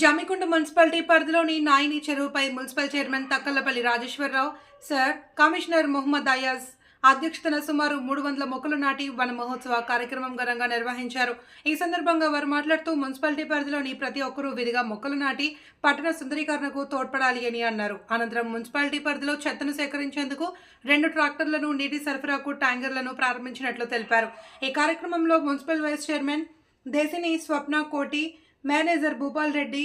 Jammikunta municipality పరిధిలోని Nayani చెరువుపై municipal chairman Takkalapalli Rajeshwara Rao sir commissioner Mohammed Ayaz అధ్యక్షతన సుమారు మూడు వందల మొక్కలు నాటి వన మహోత్సవ కార్యక్రమం ఘనంగా నిర్వహించారు. ఈ సందర్భంగా వారు మాట్లాడుతూ మున్సిపాలిటీ పరిధిలోని ప్రతి ఒక్కరూ విధిగా మొక్కలు నాటి పట్టణ సుందరీకరణకు తోడ్పడాలి అని అన్నారు. అనంతరం మున్సిపాలిటీ పరిధిలో చెత్తను సేకరించేందుకు రెండు ట్రాక్టర్లను నీటి సరఫరాకు ట్యాంకర్లను ప్రారంభించినట్లు తెలిపారు. ఈ కార్యక్రమంలో municipal vice chairman Desini Swapna కోటి manager Bhupal Reddy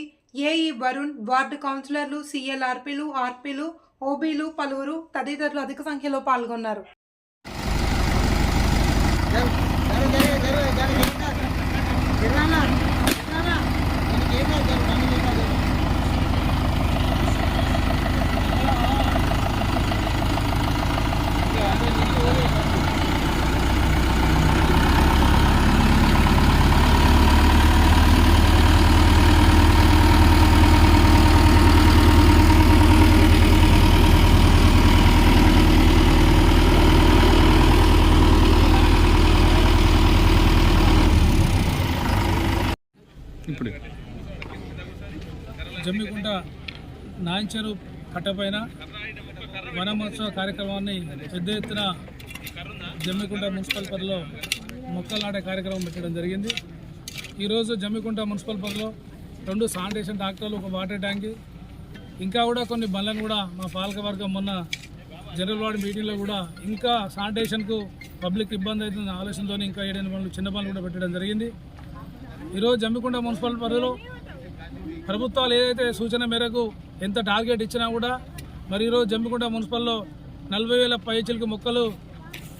AE Varun ward కౌన్సిలర్లు సీఎల్ఆర్పీలు ఆర్పీలు ఓబీలు పలువురు తదితరులు అధిక సంఖ్యలో పాల్గొన్నారు. ఇప్పుడు. జమ్మికుంట నాంచెరు కట్టపైన వనమహోత్సవ కార్యక్రమాన్ని పెద్ద ఎత్తున జమ్మికుంట మున్సిపల్ పరిధిలో మొక్కలు నాటే కార్యక్రమం పెట్టడం జరిగింది. ఈరోజు జమ్మికుంట మున్సిపల్ పరిధిలో రెండు శానిటేషన్ డాక్టర్లు ఒక వాటర్ ట్యాంకి ఇంకా కూడా కొన్ని బండ్లను కూడా మా పాలకవర్గం మొన్న జనరల్ వార్డ్ మీటింగ్లో కూడా ఇంకా శానిటేషన్కు పబ్లిక్ ఇబ్బంది అవుతుంది ఆలోచనతో ఇంకా ఏడైనా పనులు చిన్న పనులు కూడా పెట్టడం జరిగింది. ఈరోజు జమ్మికుంట మున్సిపల్ పరిధిలో ప్రభుత్వాలు ఏదైతే సూచన మేరకు ఎంత టార్గెట్ ఇచ్చినా కూడా మరి ఈరోజు జమ్మికుంట మున్సిపల్లో నలభై వేల పైచిలకు మొక్కలు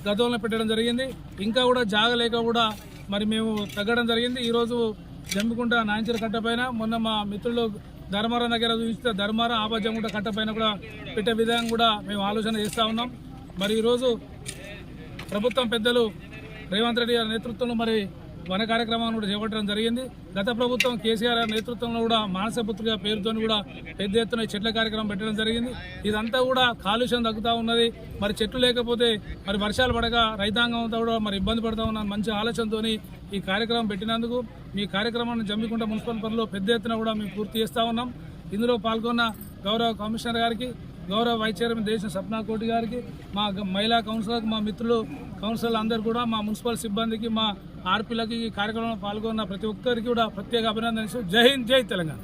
గతంలో పెట్టడం జరిగింది. ఇంకా కూడా జాగలేక కూడా మరి మేము తగ్గడం జరిగింది. ఈరోజు జమ్మికుంట నాంచర కట్టపైన మొన్న మా మిత్రులు ధర్మారం దగ్గర చూస్తే ధర్మారం ఆపజమ్ముంట కట్ట పైన కూడా పెట్టే విధంగా కూడా మేము ఆలోచన చేస్తూ ఉన్నాం. మరి ఈరోజు ప్రభుత్వం పెద్దలు రేవంత్ రెడ్డి గారి నేతృత్వంలో మరి వన కార్యక్రమాన్ని కూడా చేపట్టడం జరిగింది. గత ప్రభుత్వం కేసీఆర్ నేతృత్వంలో కూడా మానసపుత్రిగా పేరుతో కూడా పెద్ద ఎత్తున చెట్ల కార్యక్రమం పెట్టడం జరిగింది. ఇదంతా కూడా కాలుష్యం తగ్గుతూ ఉన్నది. మరి చెట్లు లేకపోతే మరి వర్షాలు పడక రైతాంగం అంతా కూడా మరి ఇబ్బంది పడుతూ ఉన్న మంచి ఆలోచనతో ఈ కార్యక్రమం పెట్టినందుకు మీ కార్యక్రమాన్ని జమ్మికుంట మున్సిపల్ పరిధిలో పెద్ద ఎత్తున కూడా మేము పూర్తి చేస్తూ ఉన్నాం. ఇందులో పాల్గొన్న గౌరవ కమిషనర్ గారికి గౌరవ వైస్ చైర్మన్ దేశం సప్నా కోటి గారికి మా మహిళా కౌన్సిలర్కి మా మిత్రులు కౌన్సిలర్లు అందరు కూడా మా మున్సిపల్ సిబ్బందికి మా ఆర్పీలకి ఈ కార్యక్రమంలో పాల్గొన్న ప్రతి ఒక్కరికి కూడా ప్రత్యేక అభినందనలు జై హింద్ జై తెలంగాణ.